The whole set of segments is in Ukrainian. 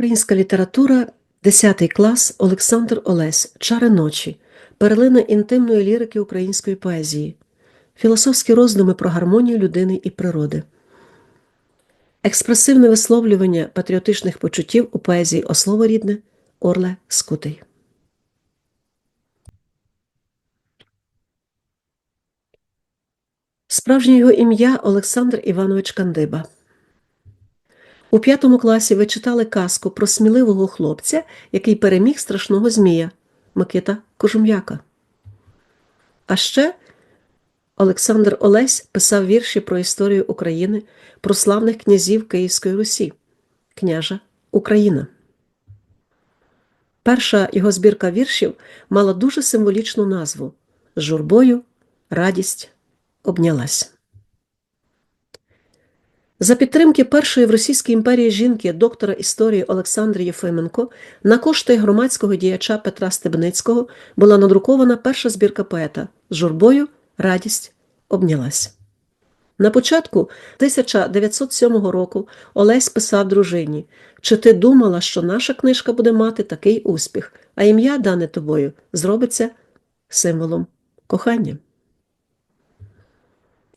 Українська література, 10 клас, Олександр Олесь, Чари ночі, перлина інтимної лірики української поезії, філософські роздуми про гармонію людини і природи, експресивне висловлювання патріотичних почуттів у поезії Ослово рідне Орле Скутий. Справжнє його ім'я Олександр Іванович Кандиба. У п'ятому класі ви читали казку про сміливого хлопця, який переміг страшного змія Микита Кожум'яка. А ще Олександр Олесь писав вірші про історію України, про славних князів Київської Русі, княжа Україна. Перша його збірка віршів мала дуже символічну назву З журбою радість обнялась. За підтримки першої в Російській імперії жінки доктора історії Олександри Єфименко на кошти громадського діяча Петра Стебницького була надрукована перша збірка поета з журбою радість обнялась. На початку 1907 року Олесь писав дружині Чи ти думала, що наша книжка буде мати такий успіх, а ім'я, дане тобою, зробиться символом кохання?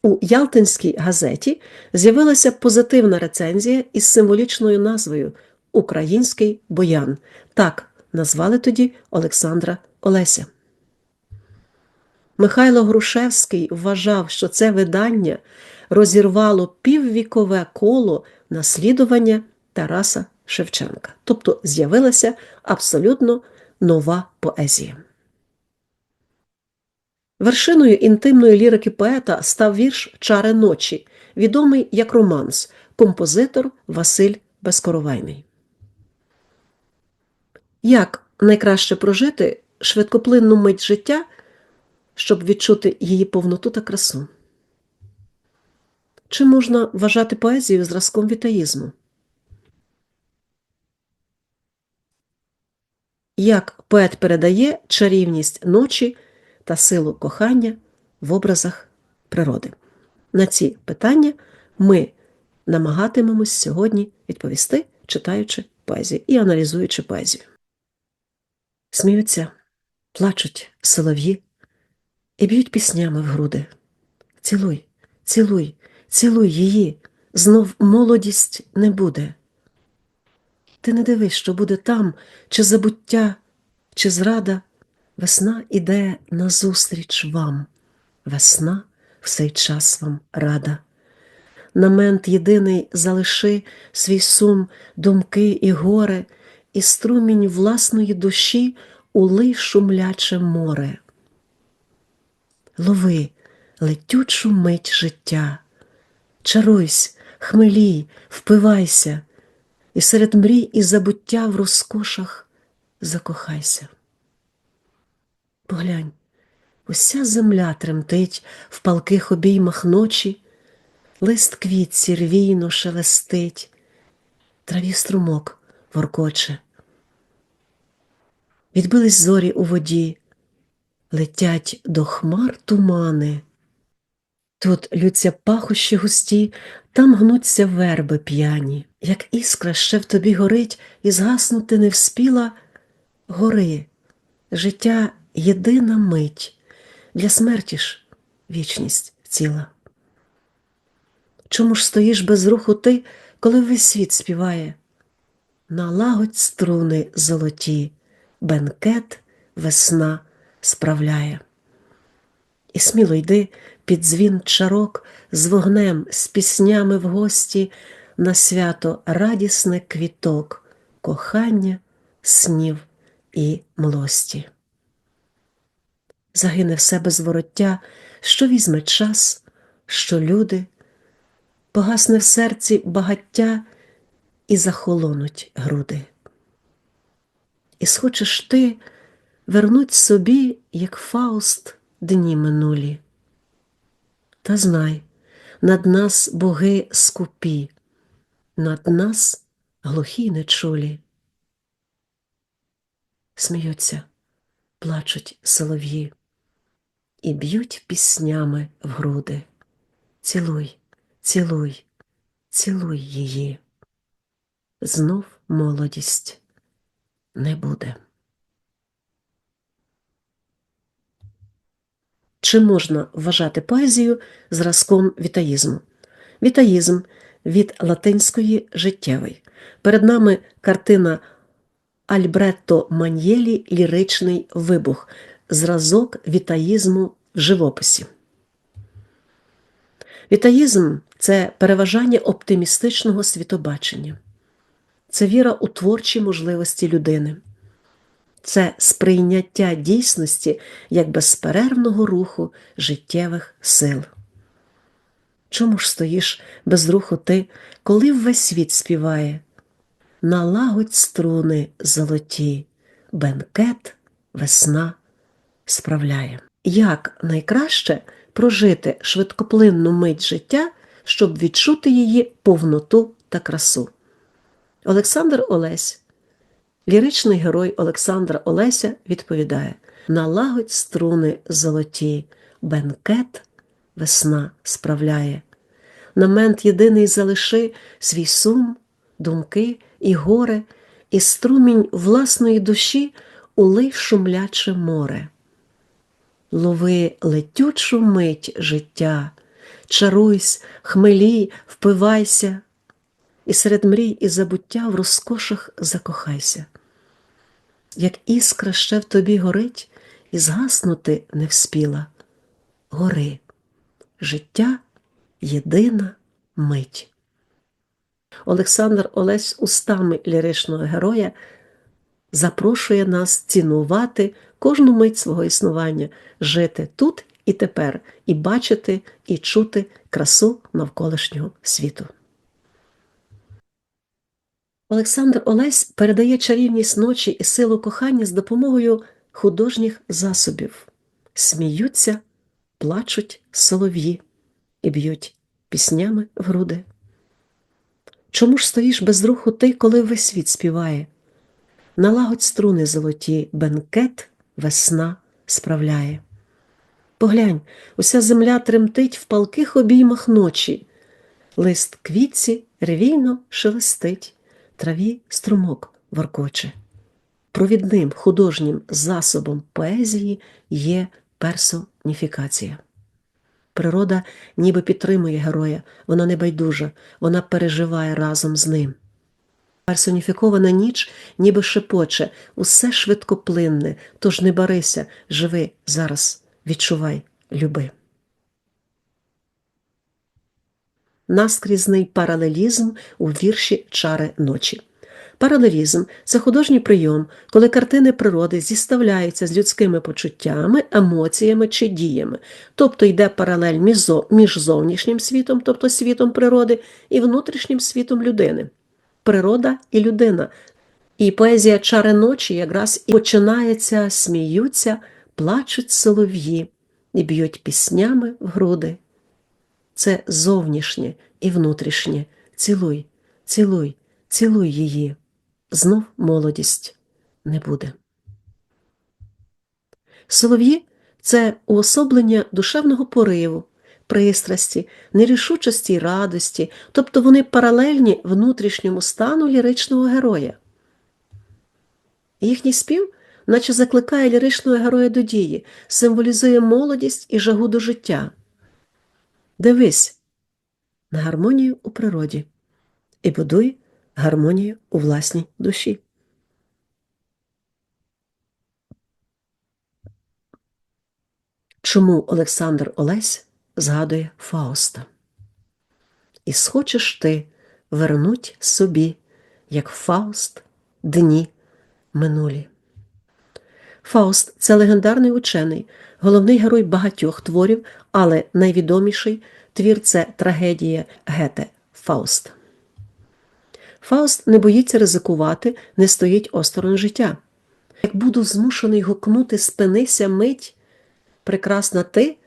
У Ялтинській газеті з'явилася позитивна рецензія із символічною назвою Український боян. Так назвали тоді Олександра Олеся. Михайло Грушевський вважав, що це видання розірвало піввікове коло наслідування Тараса Шевченка. Тобто з'явилася абсолютно нова поезія. Вершиною інтимної лірики поета став вірш Чари ночі, відомий як романс, композитор Василь Безкоровайний. Як найкраще прожити швидкоплинну мить життя, щоб відчути її повноту та красу? Чи можна вважати поезію зразком вітаїзму? Як поет передає чарівність ночі та силу кохання в образах природи? На ці питання ми намагатимемось сьогодні відповісти, читаючи поезію і аналізуючи поезію. Сміються, плачуть солов'ї і б'ють піснями в груди. Цілуй, цілуй, цілуй її, знов молодість не буде. Ти не дивись, що буде там, чи забуття, чи зрада. Весна іде назустріч вам, весна в цей час вам рада. На мент єдиний залиши свій сум, думки і горе, і струмінь власної душі улий шумляче море. Лови летючу мить життя, чаруйсь, хмелій, впивайся, і серед мрій і забуття в розкошах закохайся. Поглянь, уся земля тремтить в палких обіймах ночі, лист квітці рвійно шелестить, траві струмок воркоче. Відбились зорі у воді, летять до хмар тумани. Тут лються пахощі густі, там гнуться верби п'яні, як іскра ще в тобі горить, і згаснути не вспіла гори, життя єдина мить, для смерті ж вічність ціла. Чому ж стоїш без руху ти, коли весь світ співає? Налагодь струни золоті, бенкет весна справляє. І сміло йди під дзвін чарок з вогнем, з піснями в гості на свято радісне квіток, кохання, снів і млості загине все без вороття, що візьме час, що люди, погасне в серці багаття і захолонуть груди. І схочеш ти вернуть собі, як Фауст, дні минулі. Та знай, над нас боги скупі, над нас глухі нечулі. Сміються, плачуть солов'ї і б'ють піснями в груди. Цілуй, цілуй, цілуй її. Знов молодість не буде. Чи можна вважати поезію зразком вітаїзму? Вітаїзм від латинської життєвий. Перед нами картина Альбретто Маньєлі Ліричний вибух, зразок вітаїзму в живописі. Вітаїзм це переважання оптимістичного світобачення, це віра у творчі можливості людини, це сприйняття дійсності як безперервного руху життєвих сил. Чому ж стоїш без руху ти, коли весь світ співає? Налагодь струни золоті, бенкет весна справляє. Як найкраще прожити швидкоплинну мить життя, щоб відчути її повноту та красу? Олександр Олесь, ліричний герой Олександра Олеся, відповідає: Налагодь струни золоті, бенкет весна справляє. На мент єдиний залиши свій сум, думки і горе, і струмінь власної душі улий шумляче море. Лови летючу мить життя, чаруйсь, хмелій, впивайся, і серед мрій і забуття в розкошах закохайся. Як іскра ще в тобі горить, і згаснути не вспіла. Гори, життя єдина мить. Олександр Олесь устами ліричного героя запрошує нас цінувати кожну мить свого існування, жити тут і тепер, і бачити, і чути красу навколишнього світу. Олександр Олесь передає чарівність ночі і силу кохання з допомогою художніх засобів. Сміються, плачуть солов'ї і б'ють піснями в груди. Чому ж стоїш без руху ти, коли весь світ співає? Налагодь струни золоті, бенкет весна справляє. Поглянь, уся земля тремтить в палких обіймах ночі, лист квітці ревійно шелестить, траві струмок воркоче. Провідним художнім засобом поезії є персоніфікація. Природа ніби підтримує героя, вона не байдужа, вона переживає разом з ним. Персоніфікована ніч ніби шепоче, усе швидкоплинне, тож не барися, живи зараз, відчувай, люби. Наскрізний паралелізм у вірші Чари ночі. Паралелізм це художній прийом, коли картини природи зіставляються з людськими почуттями, емоціями чи діями, тобто йде паралель між зовнішнім світом, тобто світом природи, і внутрішнім світом людини. Природа і людина. І поезія чари ночі якраз і починається, сміються, плачуть солов'ї і б'ють піснями в груди. Це зовнішнє і внутрішнє. Цілуй, цілуй, цілуй її знов молодість не буде. Солов'ї це уособлення душевного пориву, пристрасті, нерішучості й радості, тобто вони паралельні внутрішньому стану ліричного героя. Їхній спів, наче закликає ліричного героя до дії, символізує молодість і жагу до життя. Дивись на гармонію у природі і будуй гармонію у власній душі. Чому Олександр Олесь згадує Фауста? І схочеш ти вернуть собі, як Фауст, дні минулі. Фауст це легендарний учений, головний герой багатьох творів, але найвідоміший твір це трагедія Гете Фауст. Фауст не боїться ризикувати, не стоїть осторонь життя. Як буду змушений гукнути спинися мить, прекрасна ти,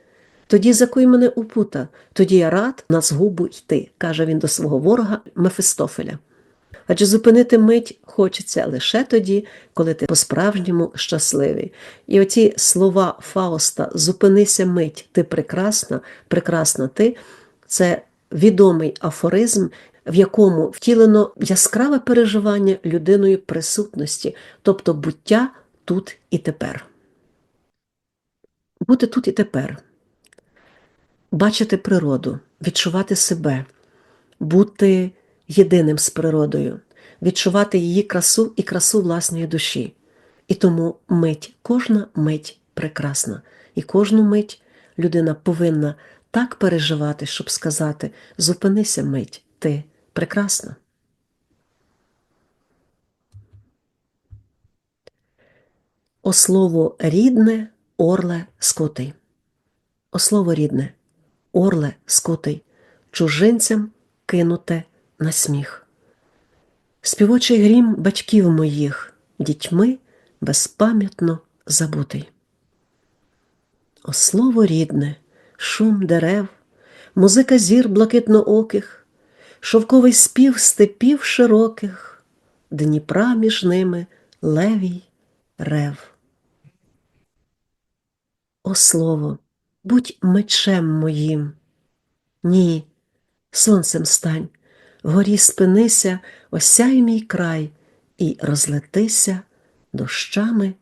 тоді закуй мене у пута, тоді я рад на згубу йти, каже він до свого ворога Мефистофеля. Адже зупинити мить хочеться лише тоді, коли ти по-справжньому щасливий. І оці слова Фауста Зупинися мить, ти прекрасна, прекрасна ти це відомий афоризм, в якому втілено яскраве переживання людиною присутності, тобто буття тут і тепер. Бути тут і тепер, бачити природу, відчувати себе, бути єдиним з природою, відчувати її красу і красу власної душі. І тому мить, кожна мить прекрасна, і кожну мить людина повинна так переживати, щоб сказати: зупинися мить, ти прекрасна. О слово рідне, орле скотий. О слово рідне, орле скотий, чужинцям кинуте на сміх. Співочий грім батьків моїх, дітьми безпам'ятно забутий. О слово рідне, шум дерев, музика зір блакитнооких, шовковий спів степів широких, Дніпра між ними левій рев. О слово, будь мечем моїм. Ні, сонцем стань, вгорі спинися, осяй мій край і розлетися дощами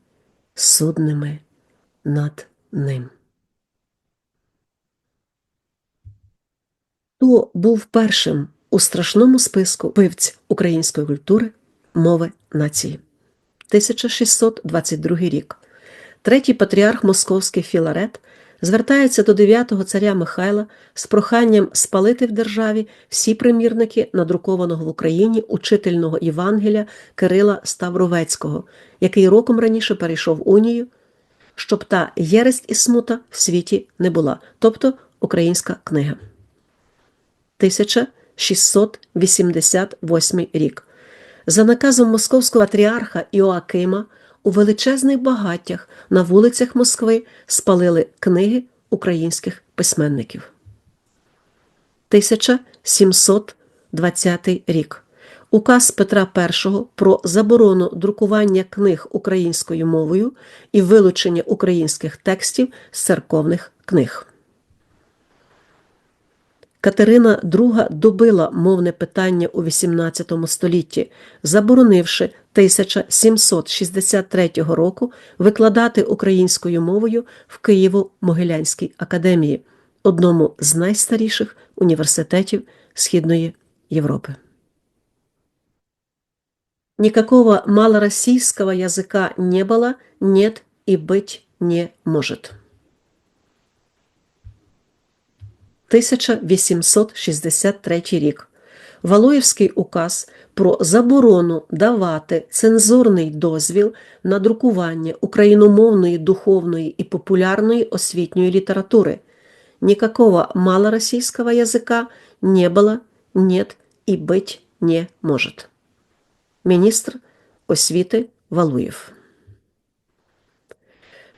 судними над ним. Хто був першим у страшному списку пивць української культури мови нації? 1622 рік. Третій патріарх Московський Філарет звертається до дев'ятого царя Михайла з проханням спалити в державі всі примірники надрукованого в Україні учительного Євангелія Кирила Ставровецького, який роком раніше перейшов унію, щоб та єресть і смута в світі не була, тобто українська книга. 1688 рік. За наказом московського патріарха Іоакима у величезних багаттях на вулицях Москви спалили книги українських письменників. 1720 рік. Указ Петра І про заборону друкування книг українською мовою і вилучення українських текстів з церковних книг. Катерина II добила мовне питання у XVIII столітті, заборонивши 1763 року викладати українською мовою в Києво-Могилянській академії, одному з найстаріших університетів Східної Європи. Никакого малороссийского языка не было, нет и быть не может. 1863 рік. Валуєвський указ про заборону давати цензурний дозвіл на друкування україномовної духовної і популярної освітньої літератури. Никакого малороссийского языка не было, нет и быть не может. Міністр освіти Валуєв.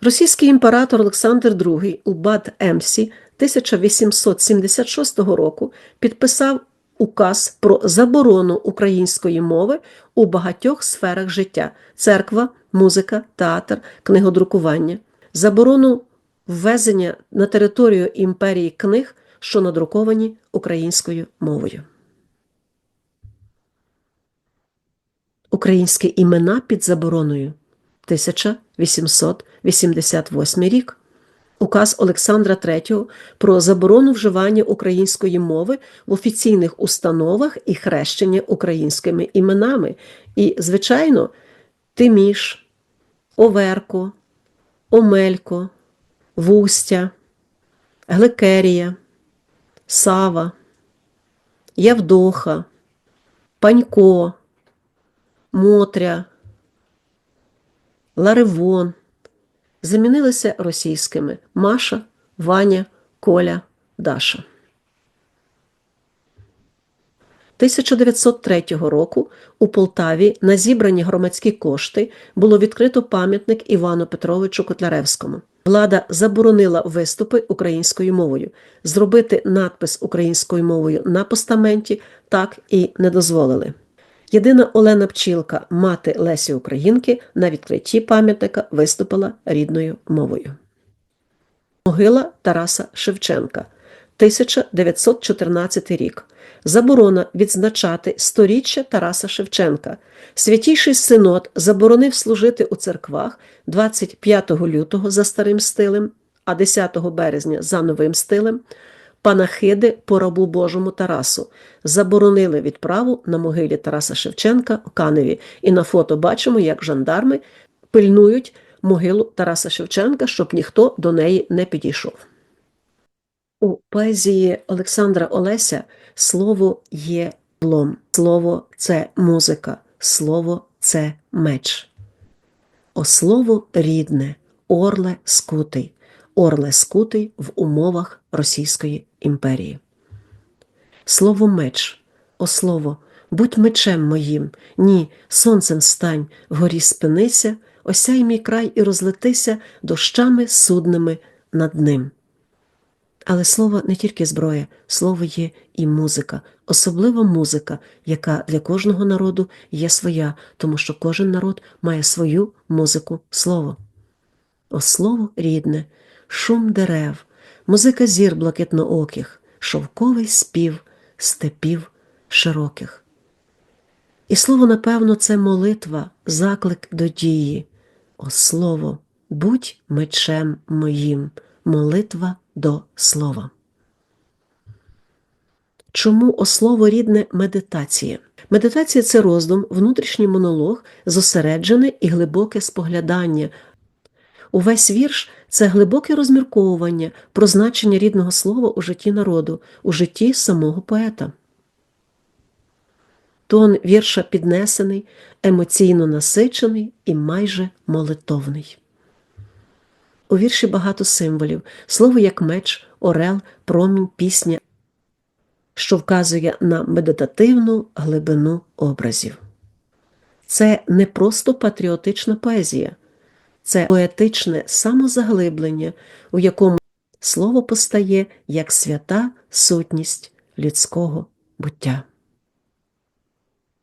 Російський імператор Олександр II у Бад-Емсі 1876 року підписав указ про заборону української мови у багатьох сферах життя: церква, музика, театр, книгодрукування, заборону ввезення на територію імперії книг, що надруковані українською мовою. Українські імена під забороною 1888 рік. Указ Олександра III про заборону вживання української мови в офіційних установах і хрещення українськими іменами. І, звичайно, Тиміш, Оверко, Омелько, Вустя, Глекерія, Сава, Явдоха, Панько, Мотря, Ларивон замінилися російськими Маша, Ваня, Коля, Даша. 1903 року у Полтаві на зібрані громадські кошти було відкрито пам'ятник Івану Петровичу Котляревському. Влада заборонила виступи українською мовою. Зробити надпис українською мовою на постаменті так і не дозволили. Єдина Олена Пчілка, мати Лесі Українки, на відкритті пам'ятника виступила рідною мовою. Могила Тараса Шевченка 1914 рік. Заборона відзначати сторіччя Тараса Шевченка. Святійший синод заборонив служити у церквах 25 лютого за старим стилем, а 10 березня за новим стилем. Панахиди по рабу Божому Тарасу заборонили відправу на могилі Тараса Шевченка в Каневі. І на фото бачимо, як жандарми пильнують могилу Тараса Шевченка, щоб ніхто до неї не підійшов. У поезії Олександра Олеся слово є лом, слово це музика, слово це меч. О слово рідне, орле скутий, орле скутий в умовах Російської імперії. Слово меч, о слово, будь мечем моїм, ні, сонцем стань, вгорі спинися, осяй мій край і розлетися дощами судними над ним. Але слово не тільки зброя, слово є і музика, особлива музика, яка для кожного народу є своя, тому що кожен народ має свою музику слово. О слово рідне, шум дерев, музика зір блакитнооких, шовковий спів степів широких. І слово, напевно, це молитва, заклик до дії. О слово, будь мечем моїм, молитва до слова. Чому о слово рідне медитація? Медитація це роздум, внутрішній монолог, зосереджене і глибоке споглядання. Увесь вірш це глибоке розмірковування про значення рідного слова у житті народу, у житті самого поета. Тон вірша піднесений, емоційно насичений і майже молитовний. У вірші багато символів, слово як меч, орел, промінь, пісня, що вказує на медитативну глибину образів. Це не просто патріотична поезія, це поетичне самозаглиблення, у якому слово постає як свята сутність людського буття.